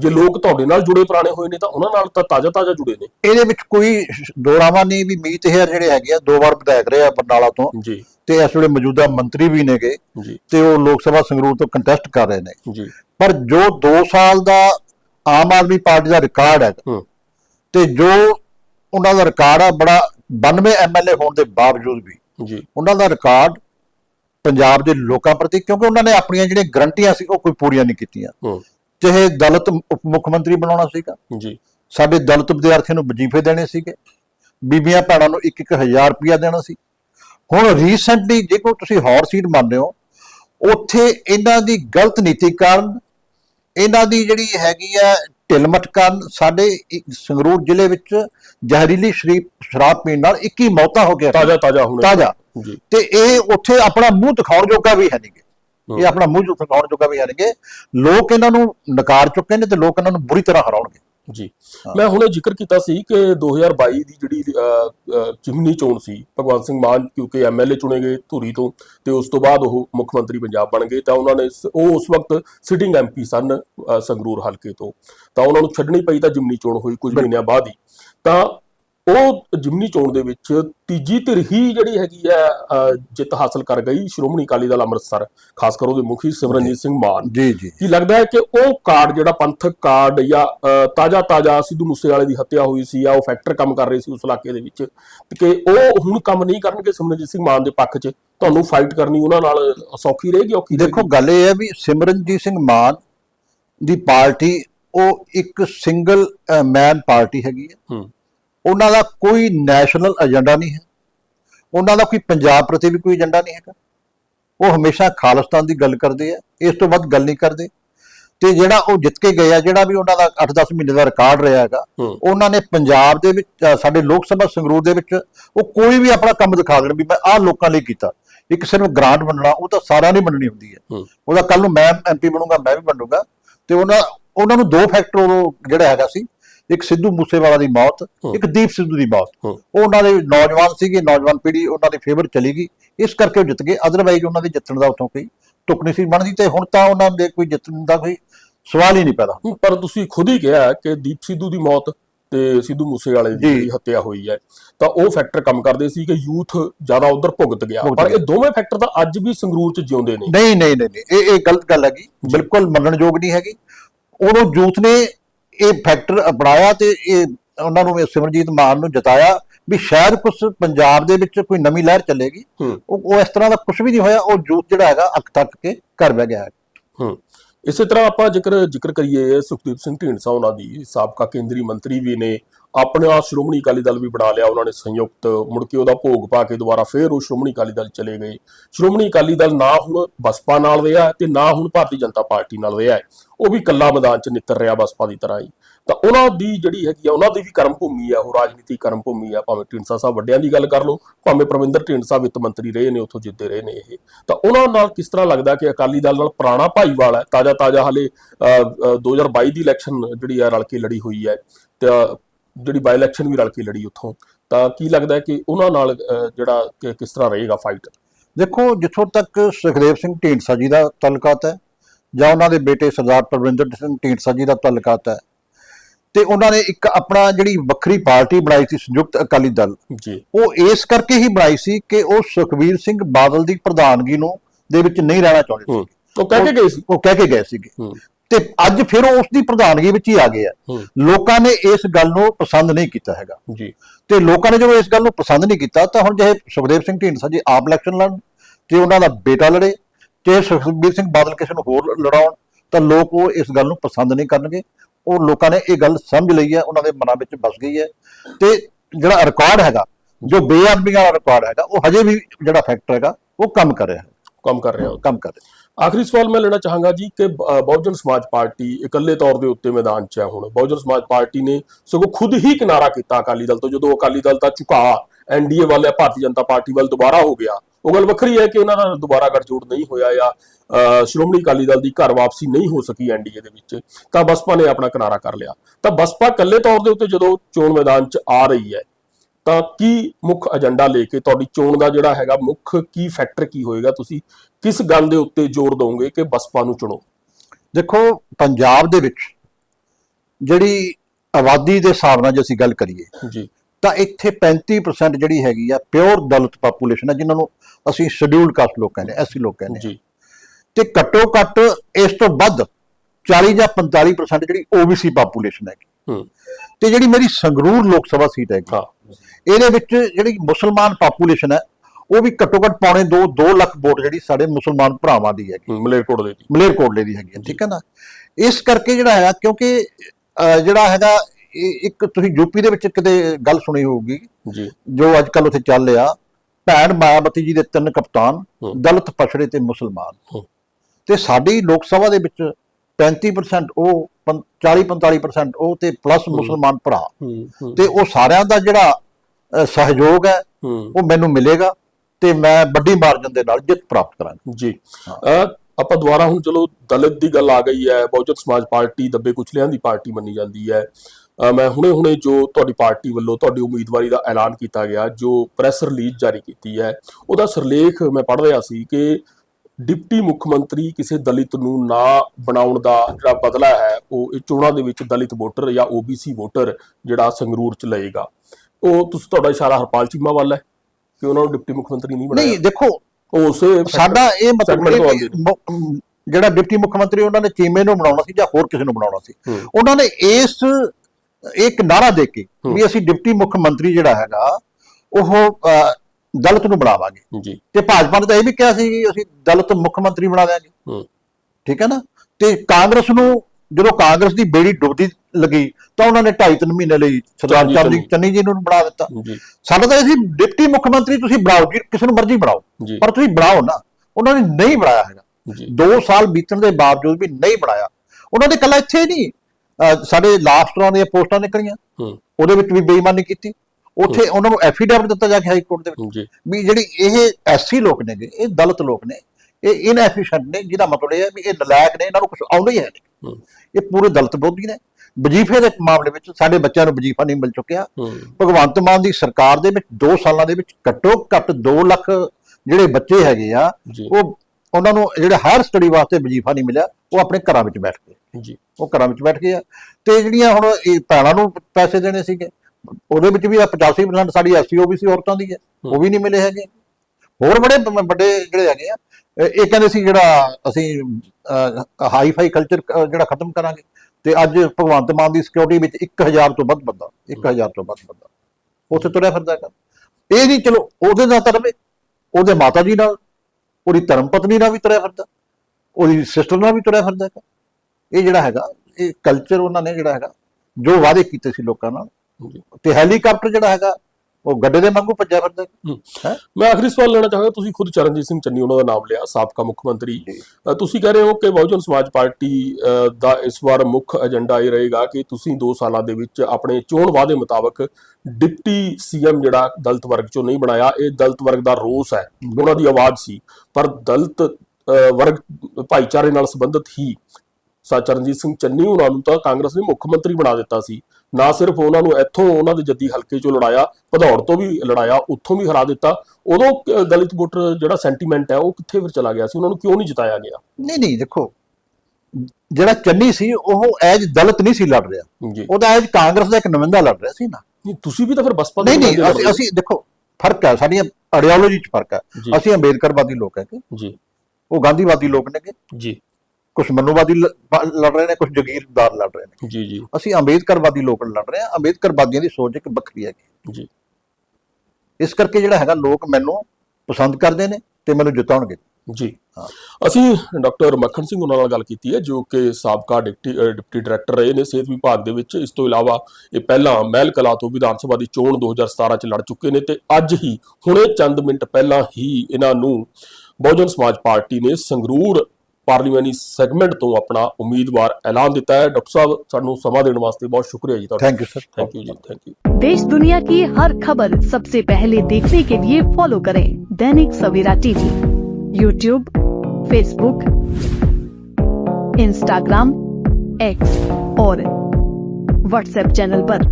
ਜੇ ਲੋਕ ਤੁਹਾਡੇ ਨਾਲ ਜੁੜੇ ਪੁਰਾਣੇ ਹੋਏ ਨੇ ਤਾਂ ਉਹਨਾਂ ਨਾਲ ਤਾਂ ਤਾਜ਼ਾ ਤਾਜ਼ਾ ਜੁੜੇ ਨੇ। ਇਹਦੇ ਵਿੱਚ ਕੋਈ ਦੋਰਾਵਾ ਨਹੀਂ ਵੀ ਮੀਤ ਹੇਅਰ ਜਿਹੜੇ ਹੈਗੇ ਆ ਦੋ ਵਾਰ ਵਿਧਾਇਕ ਰਹੇ ਆ ਬਰਨਾਲਾ ਤੋਂ। ਜੀ। ਤੇ ਇਸ ਵੇਲੇ ਮੌਜੂਦਾ ਮੰਤਰੀ ਵੀ ਨੇਗੇ। ਜੀ। ਤੇ ਉਹ ਲੋਕ ਸਭਾ ਸੰਗਰੂਰ ਤੋਂ ਕੰਟੈਸਟ ਕਰ ਰਹੇ ਨੇ। ਜੀ। ਪਰ ਜੋ 2 ਸਾਲ ਦਾ ਆਮ ਆਦਮੀ ਪਾਰਟੀ ਦਾ ਰਿਕਾਰਡ ਹੈ ਤੇ ਜੋ ਉਹਨਾਂ ਦਾ ਰਿਕਾਰਡ ਆ ਬੜਾ 92 ਐਮਐਲਏ ਹੋਣ ਦੇ ਬਾਵਜੂਦ ਵੀ ਜੀ। ਉਹਨਾਂ ਦਾ ਰਿਕਾਰਡ ਪੰਜਾਬ ਦੇ ਲੋਕਾਂ ਪ੍ਰਤੀ ਕਿਉਂਕਿ ਉਹਨਾਂ ਨੇ ਆਪਣੀਆਂ ਜਿਹੜੀਆਂ ਗਰੰਟੀਆਂ ਸੀ ਉਹ ਕੋਈ ਪੂਰੀਆਂ ਨਹੀਂ ਕੀਤੀਆਂ। ਚਾਹੇ ਦਲਿਤ ਉਪ ਮੁੱਖ ਮੰਤਰੀ ਬਣਾਉਣਾ ਸੀਗਾ। ਜੀ। ਸਾਡੇ ਦਲਿਤ ਵਿਦਿਆਰਥੀਆਂ ਨੂੰ ਵਜੀਫੇ ਦੇਣੇ ਸੀਗੇ। ਬੀਬੀਆਂ ਭੈਣਾਂ ਨੂੰ 1-1000 ਰੁਪਇਆ ਦੇਣਾ ਸੀ। ਹੁਣ ਰੀਸੈਂਟਲੀ ਜੇ ਕੋਈ ਤੁਸੀਂ ਹੌਰ ਸੀਟ ਮੰਨਦੇ ਹੋ ਉੱਥੇ ਇਹਨਾਂ ਦੀ ਗਲਤ ਨੀਤੀ ਕਾਰਨ ਇਹਨਾਂ ਦੀ ਜਿਹੜੀ ਹੈਗੀ ਆ ਢਿਲਮਟ ਕਾਰਨ ਸਾਡੇ ਸੰਗਰੂਰ ਜ਼ਿਲ੍ਹੇ ਵਿੱਚ ਜ਼ਹਿਰੀਲੀ ਸ਼ਰੀਫ ਸ਼ਰਾਬ ਪੀਣ ਨਾਲ 21 ਮੌਤਾਂ ਹੋ ਗਈਆਂ। ਤਾਜ਼ਾ ਤਾਜ਼ਾ ਹੁਣ। ਤਾਜ਼ਾ। ਜੀ। ਤੇ ਇਹ ਉੱਥੇ ਆਪਣਾ ਮੂੰਹ ਦਿਖਾਉਣ ਜੋਗਾ ਵੀ ਹੈ ਨਹੀਂਗੇ ਇਹ ਆਪਣਾ ਮੂੰਹ ਦਿਖਾਉਣ ਜੋਗਾ ਵੀ ਹੈ ਨਹੀਂਗੇ ਲੋਕ ਇਹਨਾਂ ਨੂੰ ਨਕਾਰ ਚੁੱਕੇ ਨੇ ਤੇ ਲੋਕ ਇਹਨਾਂ ਨੂੰ ਬੁਰੀ ਤਰ੍ਹਾਂ ਹਰਾਉਣਗੇ। ਜੀ। ਮੈਂ ਹੁਣੇ ਜ਼ਿਕਰ ਕੀਤਾ ਸੀ ਕਿ 2022 ਦੀ ਜਿਹੜੀ ਚਿਮਨੀ ਚੋਣ ਸੀ ਭਗਵੰਤ ਸਿੰਘ ਮਾਨ ਕਿਉਂਕਿ ਐਮਐਲਏ ਚੁਣੇ ਗਏ ਧੂਰੀ ਤੋਂ ਤੇ ਉਸ ਤੋਂ ਬਾਅਦ ਉਹ ਮੁੱਖ ਮੰਤਰੀ ਪੰਜਾਬ ਬਣ ਗਏ ਤਾਂ ਉਹਨਾਂ ਨੇ ਉਹ ਉਸ ਵਕਤ ਸਿਟਿੰਗ ਐਮਪੀ ਸਨ ਸੰਗਰੂਰ ਹਲਕੇ ਤੋਂ। ਤਾਂ ਉਹਨਾਂ ਨੂੰ ਛੱਡਣੀ ਪਈ ਤਾਂ ਜਿਮਨੀ ਚੋਣ ਹੋਈ ਕੁਝ ਮਹੀਨਿਆਂ ਬਾਅਦ ਹੀ। ਤਾਂ ਉਹ ਜਿਮਨੀ ਚੋਣ ਦੇ ਵਿੱਚ ਤੀਜੀ ਧਿਰ ਹੀ ਜਿਹੜੀ ਹੈਗੀ ਹੈ ਅ, ਜਿੱਤ ਹਾਸਲ ਕਰ ਗਈ ਸ਼੍ਰੋਮਣੀ ਅਕਾਲੀ ਦਲ ਅੰਮ੍ਰਿਤਸਰ ਖਾਸ ਕਰ ਉਹਦੇ ਮੁਖੀ ਸਿਮਰਨਜੀਤ ਸਿੰਘ ਮਾਨ। ਜੀ ਜੀ। ਕੀ ਲੱਗਦਾ ਹੈ ਕਿ ਉਹ ਕਾਰਡ ਜਿਹੜਾ ਪੰਥਕ ਕਾਰਡ ਜਾਂ ਤਾਜਾ ਤਾਜਾ ਸਿੱਧੂ ਮੂਸੇਵਾਲੇ ਦੀ ਹੱਤਿਆ ਹੋਈ ਸੀ ਜਾਂ ਉਹ ਫੈਕਟਰ ਕੰਮ ਕਰ ਰਹੇ ਸੀ ਉਸ ਇਲਾਕੇ ਦੇ ਵਿੱਚ ਕਿ ਉਹ ਹੁਣ ਕੰਮ ਨਹੀਂ ਕਰਨਗੇ ਸਿਮਰਨਜੀਤ ਸਿੰਘ ਮਾਨ ਦੇ ਪੱਖ 'ਚ? ਤੁਹਾਨੂੰ ਫਾਈਟ ਕਰਨੀ ਉਹਨਾਂ ਨਾਲ ਸੌਖੀ ਰਹੇਗੀ ਔਖੀ ਦੇਖੋ ਗੱਲ ਇਹ ਹੈ ਵੀ ਸਿਮਰਨਜੀਤ ਸਿੰਘ ਮਾਨ ਦੀ ਪਾਰਟੀ ਉਹ ਇੱਕ ਸਿੰਗਲ ਮੈਨ ਪਾਰਟੀ ਹੈਗੀ ਹੈ। ਹੂੰ। ਉਹਨਾਂ ਦਾ ਕੋਈ ਨੈਸ਼ਨਲ ਏਜੰਡਾ ਨਹੀਂ ਹੈ। ਉਹਨਾਂ ਦਾ ਕੋਈ ਪੰਜਾਬ ਪ੍ਰਤੀ ਵੀ ਕੋਈ ਏਜੰਡਾ ਨਹੀਂ ਹੈਗਾ। ਉਹ ਹਮੇਸ਼ਾ ਖਾਲਿਸਤਾਨ ਦੀ ਗੱਲ ਕਰਦੇ ਆ ਇਸ ਤੋਂ ਵੱਧ ਗੱਲ ਨਹੀਂ ਕਰਦੇ। ਤੇ ਜਿਹੜਾ ਉਹ ਜਿੱਤ ਕੇ ਗਏ ਆ ਜਿਹੜਾ ਵੀ ਉਹਨਾਂ ਦਾ 8-10 ਮਹੀਨੇ ਦਾ ਰਿਕਾਰਡ ਰਿਹਾ ਹੈਗਾ ਉਹਨਾਂ ਨੇ ਪੰਜਾਬ ਦੇ ਵਿੱਚ ਸਾਡੇ ਲੋਕ ਸਭਾ ਸੰਗਰੂਰ ਦੇ ਵਿੱਚ ਉਹ ਕੋਈ ਵੀ ਆਪਣਾ ਕੰਮ ਦਿਖਾ ਦੇਣ ਵੀ ਮੈਂ ਆਹ ਲੋਕਾਂ ਲਈ ਕੀਤਾ। ਇੱਕ ਸਿਰਫ ਗ੍ਰਾਂਟ ਵੰਡਣਾ ਉਹ ਤਾਂ ਸਾਰਿਆਂ ਲਈ ਵੰਡਣੀ ਹੁੰਦੀ ਹੈ। ਉਹਦਾ ਕੱਲ ਨੂੰ ਮੈਂ ਐਮਪੀ ਬਣੂੰਗਾ ਮੈਂ ਵੀ ਵੰਡੂੰਗਾ ਤੇ ਉਹਨਾਂ ਉਹਨਾਂ ਨੂੰ ਦੋ ਫੈਕਟਰ ਉਹ ਜਿਹੜਾ ਹੈਗਾ ਸੀ ਇੱਕ ਸਿੱਧੂ ਮੂਸੇਵਾਲਾ ਦੀ ਮੌਤ। ਇੱਕ ਦੀਪ ਸਿੱਧੂ ਦੀ ਮੌਤ। ਉਹ ਉਹਨਾਂ ਦੇ ਨੌਜਵਾਨ ਸੀਗੇ ਨੌਜਵਾਨ ਪੀੜ੍ਹੀ ਉਹਨਾਂ ਦੇ ਫੇਵਰ ਚਲੀ ਗਈ। ਇਸ ਕਰਕੇ ਉਹ ਜਿੱਤ ਗਏ। ਅਦਰਵਾਈਜ਼ ਉਹਨਾਂ ਦੇ ਜਿੱਤਣ ਦਾ ਉਥੋਂ ਕੋਈ ਤੁਕ ਨਹੀਂ ਸੀ ਬਣਦੀ ਤੇ ਹੁਣ ਤਾਂ ਉਹਨਾਂ ਦੇ ਕੋਈ ਜਿੱਤਣ ਦਾ ਕੋਈ ਸਵਾਲ ਹੀ ਨਹੀਂ ਪੈਦਾ। ਪਰ ਤੁਸੀਂ ਖੁਦ ਹੀ ਕਿਹਾ ਕਿ ਦੀਪ ਸਿੱਧੂ ਦੀ ਮੌਤ ਤੇ ਸਿੱਧੂ ਮੂਸੇਵਾਲੇ ਦੀ ਹੱਤਿਆ ਹੋਈ ਹੈ ਤਾਂ ਉਹ ਫੈਕਟਰ ਕੰਮ ਕਰਦੇ ਸੀ ਕਿ ਯੂਥ ਜ਼ਿਆਦਾ ਉਧਰ ਭੁਗਤ ਗਿਆ। ਪਰ। ਇਹ ਦੋਵੇਂ ਫੈਕਟਰ ਤਾਂ ਅੱਜ ਵੀ ਸੰਗਰੂਰ 'ਚ ਜਿਉਂਦੇ ਨੇ। ਨਹੀਂ ਨਹੀਂ ਨਹੀਂ ਨਹੀਂ, ਇਹ ਇਹ ਗਲਤ ਗੱਲ ਹੈਗੀ। ਬਿਲਕੁਲ ਮੰਨਣਯੋਗ ਨਹੀਂ ਹੈਗੀ। ਉਹਨੂੰ ਯੂਥ ਨੇ ਇਹ ਫੈਕਟਰ ਅਪਣਾਇਆ ਤੇ ਇਹ ਉਹਨਾਂ ਨੂੰ ਸਿਮਰਜੀਤ ਮਾਨ ਨੂੰ ਜਿਤਾਇਆ ਵੀ ਸ਼ਾਇਦ ਕੁਝ ਪੰਜਾਬ ਦੇ ਵਿੱਚ ਕੋਈ ਨਵੀਂ ਲਹਿਰ ਚੱਲੇਗੀ। ਉਹ ਇਸ ਤਰ੍ਹਾਂ ਦਾ ਕੁਝ ਵੀ ਨਹੀਂ ਹੋਇਆ ਉਹ ਯੂਥ ਜਿਹੜਾ ਹੈਗਾ ਅੱਖ ਤੱਕ ਕੇ ਘਰ ਬਹਿ ਗਿਆ ਹੂੰ। ਇਸੇ ਤਰ੍ਹਾਂ ਆਪਾਂ ਜ਼ਿਕਰ ਜ਼ਿਕਰ ਕਰੀਏ ਸੁਖਦੀਪ ਸਿੰਘ ਢੀਂਡਸਾ ਉਹਨਾਂ ਦੀ ਸਾਬਕਾ ਕੇਂਦਰੀ ਮੰਤਰੀ ਵੀ ਨੇ। ਆਪਣਾ ਸ਼੍ਰੋਮਣੀ ਅਕਾਲੀ ਦਲ ਵੀ ਬਣਾ ਲਿਆ ਉਹਨਾਂ ਨੇ ਸੰਯੁਕਤ ਮੁੜ ਕੇ ਉਹਦਾ ਭੋਗ ਪਾ ਕੇ ਦੁਬਾਰਾ ਫੇਰ ਉਹ ਸ਼੍ਰੋਮਣੀ ਅਕਾਲੀ ਦਲ ਚਲੇ ਗਏ। ਸ਼੍ਰੋਮਣੀ ਅਕਾਲੀ ਦਲ ਨਾ ਹੁਣ ਬਸਪਾ ਨਾਲ ਰਿਹਾ ਤੇ ਨਾ ਹੁਣ ਭਾਰਤੀ ਜਨਤਾ ਪਾਰਟੀ ਨਾਲ ਰਿਹਾ ਹੈ। ਉਹ ਵੀ ਕੱਲਾ ਮੈਦਾਨ 'ਚ ਨਿੱਤਰ ਰਿਹਾ ਬਸਪਾ ਦੀ ਤਰ੍ਹਾਂ ਹੀ। ਤਾਂ ਉਹਨਾਂ ਦੀ ਜਿਹੜੀ ਹੈਗੀ ਆ ਉਹਨਾਂ ਦੀ ਵੀ ਕਰਮ ਭੂਮੀ ਆ ਉਹ ਰਾਜਨੀਤੀ ਕਰਮ ਭੂਮੀ ਆ। ਭਾਵੇਂ ਢੀਂਡਸਾ ਸਾਹਿਬ ਵੱਡਿਆਂ ਦੀ ਗੱਲ ਕਰ ਲਓ ਭਾਵੇਂ ਪ੍ਰਵਿੰਦਰ ਢੀਂਡਸਾ ਵਿੱਤ ਮੰਤਰੀ ਰਹੇ ਨੇ ਉੱਥੋਂ ਜਿੱਤੇ ਰਹੇ ਨੇ ਇਹ। ਤਾਂ ਉਹਨਾਂ ਨਾਲ ਕਿਸ ਤਰ੍ਹਾਂ ਲੱਗਦਾ ਕਿ ਅਕਾਲੀ ਦਲ ਨਾਲ ਪੁਰਾਣਾ ਭਾਈਵਾਲ ਹੈ? ਤਾਜ਼ਾ ਤਾਜ਼ਾ ਹਲੇ ਅ, ਅ, 2022 ਦੀ ਇਲੈਕਸ਼ਨ ਜਿਹੜੀ ਆ ਰਲ ਕੇ ਲੜੀ ਹੋਈ ਹੈ। ਤੇ ਜਿਹੜੀ ਬਾਈ ਇਲੈਕਸ਼ਨ ਵੀ ਰਲ ਕੇ ਲੜੀ ਉੱਥੋਂ ਤਾਂ ਕੀ ਲੱਗਦਾ ਹੈ ਕਿ ਉਹਨਾਂ ਨਾਲ ਜਿਹੜਾ ਕਿਸ ਤਰ੍ਹਾਂ ਰਹੇਗਾ ਫਾਈਟ ਦੇਖੋ ਜਿੱਥੋਂ ਤੱਕ ਸੁਖਦੇਵ ਸਿੰਘ ਢੀਂਡਸਾ ਜੀ ਦਾ ਤਾਲੁਕਾਤ ਹੈ ਜਾਂ ਉਹਨਾਂ ਦੇ ਬੇਟੇ ਸਰਦਾਰ ਪਰਵਿੰਦਰ ਸਿੰਘ ਢੀਂਡਸਾ ਜੀ ਦਾ ਤਾਲੁਕਾਤ ਹੈ ਤੇ ਉਹਨਾਂ ਨੇ ਇੱਕ ਆਪਣਾ ਜਿਹੜੀ ਵੱਖਰੀ ਪਾਰਟੀ ਬਣਾਈ ਸੀ ਸੰਯੁਕਤ ਅਕਾਲੀ ਦਲ। ਜੀ। ਉਹ ਇਸ ਕਰਕੇ ਹੀ ਬਣਾਈ ਸੀ ਕਿ ਉਹ ਸੁਖਵੀਰ ਸਿੰਘ ਬਾਦਲ ਦੀ ਪ੍ਰਧਾਨਗੀ ਨੂੰ ਦੇ ਵਿੱਚ ਨਹੀਂ ਰਹਿਣਾ ਚਾਹੁੰਦੇ ਹੂੰ। ਉਹ ਕਹਿ ਕੇ ਗਏ ਸੀ। ਉਹ ਕਹਿ ਕੇ ਗਏ ਸੀਗੇ। ਤੇ ਅੱਜ ਫਿਰ ਉਸ ਦੀ ਪ੍ਰਧਾਨਗੀ ਵਿੱਚ ਹੀ ਆ ਗਏ ਆ। ਲੋਕਾਂ ਨੇ ਇਸ ਗੱਲ ਨੂੰ ਪਸੰਦ ਨਹੀਂ ਕੀਤਾ ਹੈਗਾ। ਜੀ। ਤੇ ਲੋਕਾਂ ਨੇ ਜਦੋਂ ਇਸ ਗੱਲ ਨੂੰ ਪਸੰਦ ਨਹੀਂ ਕੀਤਾ ਤਾਂ ਹੁਣ ਜੇ ਸੁਖਦੇਵ ਸਿੰਘ ਢੀਂਡਸਾ ਜੀ ਆਪ ਇਲੈਕਸ਼ਨ ਲੜਨ ਤੇ ਉਹਨਾਂ ਦਾ ਬੇਟਾ ਲੜੇ ਤੇ ਸੁਖਬੀਰ ਸਿੰਘ ਬਾਦਲ ਕਿਸੇ ਨੂੰ ਹੋਰ ਲੜਾਉਣ ਤਾਂ ਲੋਕ ਉਹ ਇਸ ਗੱਲ ਨੂੰ ਪਸੰਦ ਨਹੀਂ ਕਰਨਗੇ। ਉਹ ਲੋਕਾਂ ਨੇ ਇਹ ਗੱਲ ਸਮਝ ਲਈ ਹੈ ਉਹਨਾਂ ਦੇ ਮਨਾਂ ਵਿੱਚ ਬਸ ਗਈ ਹੈ। ਤੇ ਜਿਹੜਾ ਰਿਕਾਰਡ ਹੈਗਾ ਜੋ ਬੇਅਦਬੀ ਵਾਲਾ ਰਿਕਾਰਡ ਹੈਗਾ ਉਹ ਹਜੇ ਵੀ ਜਿਹੜਾ ਫੈਕਟਰ ਹੈਗਾ ਉਹ ਕੰਮ ਕਰ ਰਿਹਾ ਹੈ। ਕੰਮ ਕਰ ਰਿਹਾ ਕੰਮ ਕਰ ਰਿਹਾ। ਆਖਰੀ ਸਵਾਲ ਮੈਂ ਲੈਣਾ ਚਾਹਾਂਗਾ ਜੀ ਕਿ ਬਹੁਜਨ ਸਮਾਜ ਪਾਰਟੀ ਇਕੱਲੇ ਤੌਰ ਦੇ ਉੱਤੇ ਮੈਦਾਨ 'ਚ ਹੈ ਹੁਣ। ਬਹੁਜਨ ਸਮਾਜ ਪਾਰਟੀ ਨੇ ਸਗੋਂ ਖੁਦ ਹੀ ਕਿਨਾਰਾ ਕੀਤਾ ਅਕਾਲੀ ਦਲ ਤੋਂ, ਜਦੋਂ ਅਕਾਲੀ ਦਲ ਦਾ ਝੁਕਾ ਐਨਡੀਏ ਵਾਲੇ ਭਾਰਤੀ ਜਨਤਾ ਪਾਰਟੀ ਵੱਲ ਦੁਬਾਰਾ ਹੋ ਗਿਆ। ਉਹ ਗੱਲ ਵੱਖਰੀ ਹੈ ਕਿ ਉਹਨਾਂ ਦਾ ਦੁਬਾਰਾ ਗੱਠਜੋੜ ਨਹੀਂ ਹੋਇਆ ਜਾਂ ਸ਼੍ਰੋਮਣੀ ਅਕਾਲੀ ਦਲ ਦੀ ਘਰ ਵਾਪਸੀ ਨਹੀਂ ਹੋ ਸਕੀ ਐਨਡੀਏ ਦੇ ਵਿੱਚ, ਤਾਂ ਬਸਪਾ ਨੇ ਆਪਣਾ ਕਿਨਾਰਾ ਕਰ ਲਿਆ। ਤਾਂ ਬਸਪਾ ਇਕੱਲੇ ਤੌਰ ਦੇ ਉੱਤੇ ਜਦੋਂ ਚੋਣ ਮੈਦਾਨ 'ਚ ਆ ਰਹੀ ਹੈ, ਤਾਂ ਕੀ ਮੁੱਖ ਏਜੰਡਾ ਲੈ ਕੇ ਤੁਹਾਡੀ ਚੋਣ ਦਾ ਜਿਹੜਾ ਹੈਗਾ ਮੁੱਖ ਕੀ ਫੈਕਟਰ ਕੀ ਹੋਏਗਾ ਤੁਸੀਂ ਕਿਸ ਗੱਲ ਦੇ ਉੱਤੇ ਜ਼ੋਰ ਦੋਗੇ ਕਿ ਬਸਪਾ ਨੂੰ ਚੁਣੋ? ਦੇਖੋ ਪੰਜਾਬ ਦੇ ਵਿੱਚ ਜਿਹੜੀ ਆਬਾਦੀ ਦੇ ਹਿਸਾਬ ਨਾਲ ਜੇ ਅਸੀਂ ਗੱਲ ਕਰੀਏ ਜੀ। ਤਾਂ ਇੱਥੇ 35% ਜਿਹੜੀ ਹੈਗੀ ਆ ਪਿਓਰ ਦਲਿਤ ਪਾਪੂਲੇਸ਼ਨ ਹੈ ਜਿਨ੍ਹਾਂ ਨੂੰ ਅਸੀਂ ਸ਼ਡਿਊਲਡ ਕਾਸਟ ਲੋਕ ਕਹਿੰਦੇ ਐਸੀ ਲੋਕ ਕਹਿੰਦੇ ਜੀ। ਤੇ ਘੱਟੋ ਘੱਟ ਇਸ ਤੋਂ ਵੱਧ 40 ਜਾਂ 45% ਜਿਹੜੀ OBC ਪਾਪੂਲੇਸ਼ਨ ਹੈਗੀ। ਹੂੰ। ਤੇ ਜਿਹੜੀ ਮੇਰੀ ਸੰਗਰੂਰ ਲੋਕ ਸਭਾ ਸੀਟ ਹੈਗੀ ਹਾਂ। ਇਹਦੇ ਵਿੱਚ ਜਿਹੜੀ ਮੁਸਲਮਾਨ ਪਾਪੂਲੇਸ਼ਨ ਹੈ ਉਹ ਵੀ ਘੱਟੋ ਘੱਟ ਪੌਣੇ 2 2 ਲੱਖ ਵੋਟ ਜਿਹੜੀ ਸਾਡੇ ਮੁਸਲਮਾਨ ਭਰਾਵਾਂ ਦੀ ਹੈਗੀ। ਹੂੰ, ਮਲੇਰਕੋਟਲੇ ਦੀ। ਮਲੇਰਕੋਟਲੇ ਦੀ ਹੈਗੀ ਠੀਕ ਹੈ ਨਾ? ਇਸ ਕਰਕੇ ਜਿਹੜਾ ਹੈ ਕਿਉਂਕਿ ਜਿਹੜਾ ਹੈਗਾ ਇੱਕ ਤੁਸੀਂ ਯੂਪੀ ਦੇ ਵਿੱਚ ਕਿਤੇ ਗੱਲ ਸੁਣੀ ਹੋਊਗੀ ਜੀ। ਜੋ ਅੱਜ ਕੱਲ ਉੱਥੇ ਚੱਲ ਰਿਹਾ ਭੈਣ ਮਾਇਆਵਤੀ ਜੀ ਦੇ ਤਿੰਨ ਕਪਤਾਨ। ਦਲਿਤ ਪਛੜੇ ਤੇ ਮੁਸਲਮਾਨ। ਤੇ ਸਾਡੀ ਲੋਕ ਸਭਾ ਦੇ ਵਿੱਚ 35% ਉਹ 40 45% ਉਹ ਤੇ ਪਲੱਸ ਮੁਸਲਮਾਨ ਭਰਾ। ਤੇ ਉਹ ਸਾਰਿਆਂ ਦਾ ਜਿਹੜਾ ਸਹਿਯੋਗ ਹੂੰ। ਉਹ ਮੈਨੂੰ ਮਿਲੇਗਾ। ਤੇ ਮੈਂ ਵੱਡੀ ਮਾਰਜਨ ਦੇ ਨਾਲ ਜਿੱਤ ਪ੍ਰਾਪਤ ਕਰਾਂਗਾ। ਜੀ। ਆਪਾਂ ਦੁਬਾਰਾ ਹੁਣ ਚਲੋ ਦਲਿਤ ਦੀ ਗੱਲ ਆ ਗਈ ਹੈ, ਬਹੁਜਨ ਸਮਾਜ ਪਾਰਟੀ ਦੱਬੇ ਕੁਚਲਿਆਂ ਦੀ ਪਾਰਟੀ ਮੰਨੀ ਜਾਂਦੀ ਹੈ। ਮੈਂ ਹੁਣੇ ਹੁਣੇ ਜੋ ਤੁਹਾਡੀ ਪਾਰਟੀ ਵੱਲੋਂ ਤੁਹਾਡੀ ਉਮੀਦਵਾਰੀ ਦਾ ਐਲਾਨ ਕੀਤਾ ਗਿਆ, ਜੋ ਪ੍ਰੈਸ ਰਿਲੀਜ਼ ਜਾਰੀ ਕੀਤੀ ਹੈ, ਉਹਦਾ ਸਿਰਲੇਖ ਮੈਂ ਪੜ੍ਹ ਰਿਹਾ ਸੀ ਕਿ ਡਿਪਟੀ ਮੁੱਖ ਮੰਤਰੀ ਕਿਸੇ ਦਲਿਤ ਨੂੰ ਨਾ ਬਣਾਉਣ ਦਾ ਜਿਹੜਾ ਬਦਲਾ ਹੈ, ਉਹ ਇਹ ਚੋਣਾਂ ਦੇ ਵਿੱਚ ਦਲਿਤ ਵੋਟਰ ਜਾਂ OBC ਵੋਟਰ ਜਿਹੜਾ ਸੰਗਰੂਰ ਚ ਲਏਗਾ। ਉਹ ਤੁਸੀਂ ਤੁਹਾਡਾ ਇਸ਼ਾਰਾ ਹਰਪਾਲ ਚੀਮਾ ਵੱਲ ਹੈ। ਕਿ ਉਹਨਾਂ ਨੂੰ ਡਿਪਟੀ ਮੁੱਖ ਮੰਤਰੀ ਨਹੀਂ ਬਣਾਇਆ। ਨਹੀਂ ਦੇਖੋ ਉਸੇ ਸਾਡਾ ਇਹ ਮਤਲਬ ਜਿਹੜਾ ਡਿਪਟੀ ਮੁੱਖ ਮੰਤਰੀ ਉਹਨਾਂ ਨੇ ਚੀਮੇ ਨੂੰ ਬਣਾਉਣਾ ਸੀ ਜਾਂ ਹੋਰ ਕਿਸੇ ਨੂੰ ਬਣਾਉਣਾ ਸੀ। ਉਹਨਾਂ ਨੇ ਇਸ ਇੱਕ ਨਾਰਾ ਦੇ ਕੇ। ਵੀ ਅਸੀਂ ਡਿਪਟੀ ਮੁੱਖ ਮੰਤਰੀ ਜਿਹੜਾ ਹੈਗਾ ਉਹ ਦਲਿਤ ਨੂੰ ਬਣਾਵਾਂਗੇ। ਜੀ। ਤੇ ਭਾਜਪਾ ਨੇ ਤਾਂ ਇਹ ਵੀ ਕਿਹਾ ਸੀ ਕਿ ਅਸੀਂ ਦਲਿਤ ਮੁੱਖ ਮੰਤਰੀ ਬਣਾ ਦਿਆਂਗੇ। ਹੂੰ। ਠੀਕ ਹੈ ਨਾ? ਤੇ ਕਾਂਗਰਸ ਨੂੰ ਜਦੋਂ ਕਾਂਗਰਸ ਦੀ ਬੇੜੀ ਡੁੱਬਦੀ ਲੱਗੀ ਤਾਂ ਉਹਨਾਂ ਨੇ 2.5 ਮਹੀਨੇ ਲਈ ਸਰਦਾਰ ਚੰਨੀ- ਚੰਨੀ ਜੀ ਨੂੰ ਬਣਾ ਦਿੱਤਾ। ਸਾਡਾ ਤਾਂ ਅਸੀਂ ਡਿਪਟੀ ਮੁੱਖ ਮੰਤਰੀ ਤੁਸੀਂ ਬਣਾਓ ਜੀ ਕਿਸੇ ਨੂੰ ਮਰਜ਼ੀ ਬਣਾਓ ਪਰ ਤੁਸੀਂ ਬਣਾਓ ਨਾ। ਉਹਨਾਂ ਨੇ ਨਹੀਂ ਬਣਾਇਆ ਹੈਗਾ। ਜੀ। 2 ਸਾਲ ਬੀਤਣ ਦੇ ਬਾਵਜੂਦ ਵੀ ਨਹੀਂ ਬਣਾਇਆ। ਉਹਨਾਂ ਦੇ ਕੱਲਾ ਇੱਥੇ ਨਹੀਂ। ਸਾਡੇ ਲਾਸਟ ਤਰ੍ਹਾਂ ਦੀਆਂ ਪੋਸਟਾਂ ਨਿਕਲੀਆਂ। ਉਹਦੇ ਵਿੱਚ ਵੀ ਬੇਈਮਾਨੀ ਕੀਤੀ। ਉੱਥੇ ਉਹਨਾਂ ਨੂੰ ਐਫੀਡੈਵਿਟ ਦਿੱਤਾ ਜਾ ਕੇ ਹਾਈ ਕੋਰਟ ਦੇ ਵਿੱਚ ਵੀ ਜਿਹੜੀ ਇਹ ਐਸੀ ਲੋਕ ਨੇਗੇ ਇਹ ਦਲਿਤ ਲੋਕ ਨੇ। ਇਹ ਇਨਐਫੀਸ਼ੀਐਂਟ ਨੇ ਜਿਹਦਾ ਮਤਲਬ ਇਹ ਹੈ ਵੀ ਇਹ ਨਲਾਇਕ ਨੇ ਇਹਨਾਂ ਨੂੰ ਕੁਝ ਆਉਂਦਾ ਹੀ ਹੈ ਨਹੀਂ। ਇਹ ਪੂਰੇ ਦਲਿਤ ਵਿਰੋਧੀ ਨੇ। ਵਜੀਫੇ ਦੇ ਮਾਮਲੇ ਵਿੱਚ ਸਾਡੇ ਬੱਚਿਆਂ ਨੂੰ ਵਜੀਫਾ ਨਹੀਂ ਮਿਲ ਚੁੱਕਿਆ। ਭਗਵੰਤ ਮਾਨ ਦੀ ਸਰਕਾਰ ਦੇ ਵਿੱਚ 2 ਸਾਲਾਂ ਦੇ ਵਿੱਚ ਘੱਟੋ ਘੱਟ 2 ਲੱਖ ਜਿਹੜੇ ਬੱਚੇ ਹੈਗੇ ਆ ਉਹ ਉਹਨਾਂ ਨੂੰ ਜਿਹੜੇ ਹਾਇਰ ਸਟੱਡੀ ਵਾਸਤੇ ਵਜੀਫਾ ਨਹੀਂ ਮਿਲਿਆ ਉਹ ਆਪਣੇ ਘਰਾਂ ਵਿੱਚ ਬੈਠ ਗਏ। ਜੀ। ਉਹ ਘਰਾਂ ਵਿੱਚ ਬੈਠ ਗਏ ਆ। ਤੇ ਜਿਹੜੀਆਂ ਹੁਣ ਇਹ ਭੈਣਾਂ ਨੂੰ ਪੈਸੇ ਦੇਣੇ ਸੀਗੇ ਉਹਦੇ ਵਿੱਚ ਵੀ ਆ 85% ਸਾਡੀ ਐਸਸੀ ਓਬੀਸੀ ਔਰਤਾਂ ਦੀ ਹੈ ਉਹ ਵੀ ਨਹੀਂ ਮਿਲੇ ਹੈਗੇ। ਹੋਰ ਬੜੇ ਵੱਡੇ ਜਿਹੜੇ ਹੈਗੇ ਆ ਇਹ ਕਹਿੰਦੇ ਸੀ ਜਿਹੜਾ ਅਸੀਂ ਹਾਈ ਫਾਈ ਕਲਚਰ ਜਿਹੜਾ ਖਤਮ ਕਰਾਂਗੇ। ਤੇ ਅੱਜ ਭਗਵੰਤ ਮਾਨ ਦੀ ਸਿਕਿਉਰਿਟੀ ਵਿੱਚ 1000 ਤੋਂ ਵੱਧ ਬੰਦਾ 1000 ਤੋਂ ਵੱਧ ਬੰਦਾ। ਉੱਥੇ ਤੁਰਿਆ ਫਿਰਦਾ ਹੈਗਾ ਇਹ ਨਹੀਂ, ਚਲੋ, ਉਹਦੇ ਨਾਲ ਤਾਂ ਉਹਦੇ ਮਾਤਾ ਜੀ ਨਾਲ, ਉਹਦੀ ਧਰਮ ਪਤਨੀ ਨਾਲ ਵੀ ਤੁਰਿਆ ਫਿਰਦਾ। ਉਹਦੀ ਸਿਸਟਰ ਨਾਲ ਵੀ ਤੁਰਿਆ ਫਿਰਦਾ ਹੈਗਾ ਇਹ ਜਿਹੜਾ ਹੈਗਾ, ਇਹ ਕਲਚਰ ਉਹਨਾਂ ਨੇ ਜਿਹੜਾ ਹੈਗਾ, ਜੋ ਵਾਅਦੇ ਕੀਤੇ ਸੀ ਲੋਕਾਂ ਨਾਲ। ਜੀ ਤੇ ਹੈਲੀਕਾਪਟਰ ਜਿਹੜਾ ਹੈਗਾ ਉਹ ਗੱਡੇ ਦੇ ਵਾਂਗੂ ਭੱਜਿਆ ਫਿਰਦਾ ਹੂੰ। ਮੈਂ ਆਖਰੀ ਸਵਾਲ ਲੈਣਾ ਚਾਹਾਂਗਾ ਤੁਸੀਂ ਖੁਦ ਚਰਨਜੀਤ ਸਿੰਘ ਚੰਨੀ ਉਹਨਾਂ ਦਾ ਨਾਮ ਲਿਆ ਸਾਬਕਾ ਮੁੱਖ ਮੰਤਰੀ। ਤੁਸੀਂ ਕਹਿ ਰਹੇ ਹੋ ਕਿ ਬਹੁਜਨ ਸਮਾਜ ਪਾਰਟੀ ਦਾ ਇਸ ਵਾਰ ਮੁੱਖ ਏਜੰਡਾ ਇਹ ਰਹੇਗਾ ਕਿ ਤੁਸੀਂ 2 ਸਾਲਾਂ ਦੇ ਵਿੱਚ ਆਪਣੇ ਚੋਣ ਵਾਅਦੇ ਮੁਤਾਬਕ ਡਿਪਟੀ ਸੀਐਮ ਜਿਹੜਾ ਦਲਿਤ ਵਰਗ ਚੋਂ ਨਹੀਂ ਬਣਾਇਆ ਇਹ ਦਲਿਤ ਵਰਗ ਦਾ ਰੋਸ ਹੈ। ਉਹਨਾਂ ਦੀ ਆਵਾਜ਼ ਸੀ। ਪਰ ਦਲਿਤ ਵਰਗ ਭਾਈਚਾਰੇ ਨਾਲ ਸੰਬੰਧਿਤ ਹੀ ਸਾ ਚਰਨਜੀਤ ਸਿੰਘ ਚੰਨੀ ਉਹਨਾਂ ਨੂੰ ਤਾਂ ਕਾਂਗਰਸ ਨੇ ਮੁੱਖ ਮੰਤਰੀ ਬਣਾ ਦਿੱਤਾ ਸੀ। ਨਾ ਸਿਰਫ ਉਹਨਾਂ ਨੂੰ ਇੱਥੋਂ ਉਹਨਾਂ ਦੇ ਜੱਦੀ ਹਲਕੇ ਚੋਂ ਲੜਾਇਆ ਭਦੌੜ ਤੋਂ ਵੀ ਲੜਾਇਆ ਉੱਥੋਂ ਵੀ ਹਰਾ ਦਿੱਤਾ। ਉਦੋਂ ਦਲਿਤ ਵੋਟਰ ਜਿਹੜਾ ਸੈਂਟੀਮੈਂਟ ਹੈ ਉਹ ਕਿੱਥੇ ਫਿਰ ਚਲਾ ਗਿਆ ਸੀ? ਉਹਨਾਂ ਨੂੰ ਕਿਉਂ ਨਹੀਂ ਜਿਤਾਇਆ ਗਿਆ? ਨਹੀਂ ਨਹੀਂ ਦੇਖੋ ਜਿਹੜਾ ਚੰਨੀ ਸੀ ਉਹ ਐਜ ਦਲਿਤ ਨਹੀਂ ਸੀ ਲੜ ਰਿਹਾ। ਜੀ। ਉਹ ਤਾਂ ਐਜ ਕਾਂਗਰਸ ਦਾ ਇੱਕ ਨੁਮਾਇੰਦਾ ਲੜ ਰਿਹਾ ਸੀ ਨਾ। ਨਹੀਂ ਤੁਸੀਂ ਵੀ ਤਾਂ ਫਿਰ ਬਸਪਾ ਦੇ ਨਹੀਂ ਨਹੀਂ ਅਸੀਂ ਦੇਖੋ ਫ਼ਰਕ ਹੈ ਸਾਡੀਆਂ ਆਈਡੀਓਲੋਜੀ 'ਚ ਫ਼ਰਕ ਹੈ। ਅਸੀਂ ਅੰਬੇਦਕਰਵਾਦੀ ਲੋਕ ਹੈਗੇ। ਜੀ। ਉਹ ਗਾਂਧੀਵਾਦੀ ਲੋਕ ਨੇਗੇ। ਜੀ। ਕੁਝ ਮਨੂਵਾਦੀ ਲੜ ਰਹੇ ਨੇ ਕੁਝ ਜਗੀਰਦਾਰ ਲੜ ਰਹੇ ਨੇ। ਜੀ ਜੀ। ਅਸੀਂ ਅੰਬੇਦਕਰਵਾਦੀ ਲੋਕ ਲੜ ਰਹੇ ਹਾਂ। ਅੰਬੇਦਕਰਵਾਦੀਆਂ ਦੀ ਸੋਚ ਇੱਕ ਵੱਖਰੀ ਹੈਗੀ। ਜੀ। ਇਸ ਕਰਕੇ ਜਿਹੜਾ ਹੈਗਾ ਲੋਕ ਮੈਨੂੰ ਪਸੰਦ ਕਰਦੇ ਨੇ ਤੇ ਮੈਨੂੰ ਜਿਤਾਉਣਗੇ। ਜੀ। ਅਸੀਂ ਡਾਕਟਰ ਮੱਖਣ ਸਿੰਘ ਉਹਨਾਂ ਨਾਲ ਗੱਲ ਕੀਤੀ ਹੈ ਜੋ ਕਿ ਸਾਬਕਾ ਡਿਪਟੀ ਡਿਪਟੀ ਡਾਇਰੈਕਟਰ ਰਹੇ ਨੇ ਸਿਹਤ ਵਿਭਾਗ ਦੇ ਵਿੱਚ। ਇਸ ਤੋਂ ਇਲਾਵਾ ਇਹ ਪਹਿਲਾਂ ਮਹਿਲ ਕਲਾ ਤੋਂ ਵਿਧਾਨ ਸਭਾ ਦੀ ਚੋਣ 2017 ਚ ਲੜ ਚੁੱਕੇ ਨੇ ਤੇ ਅੱਜ ਹੀ ਹੁਣੇ ਚੰਦ ਮਿੰਟ ਪਹਿਲਾਂ ਹੀ ਇਹਨਾਂ ਨੂੰ ਬਹੁਜਨ ਸਮਾਜ ਪਾਰਟੀ ਨੇ ਸੰਗਰੂਰ ਪਾਰਲੀਮੈਂਟਰੀ ਸੈਗਮੈਂਟ ਤੋਂ ਆਪਣਾ ਉਮੀਦਵਾਰ ਐਲਾਨ ਦਿੱਤਾ ਹੈ ਡਾਕਟਰ ਸਾਹਿਬ ਸਾਨੂੰ ਸਮਾਂ ਦੇਣ ਵਾਸਤੇ ਬਹੁਤ ਸ਼ੁਕਰੀਆ ਜੀ ਤੁਹਾਡਾ thank you sir thank you ਜੀ ਥੈਂਕ ਯੂ देश दुनिया की हर खबर सबसे पहले देखने के लिए फॉलो करें Dainik Savera TV YouTube Facebook Instagram X और व्हाट्सएप चैनल पर।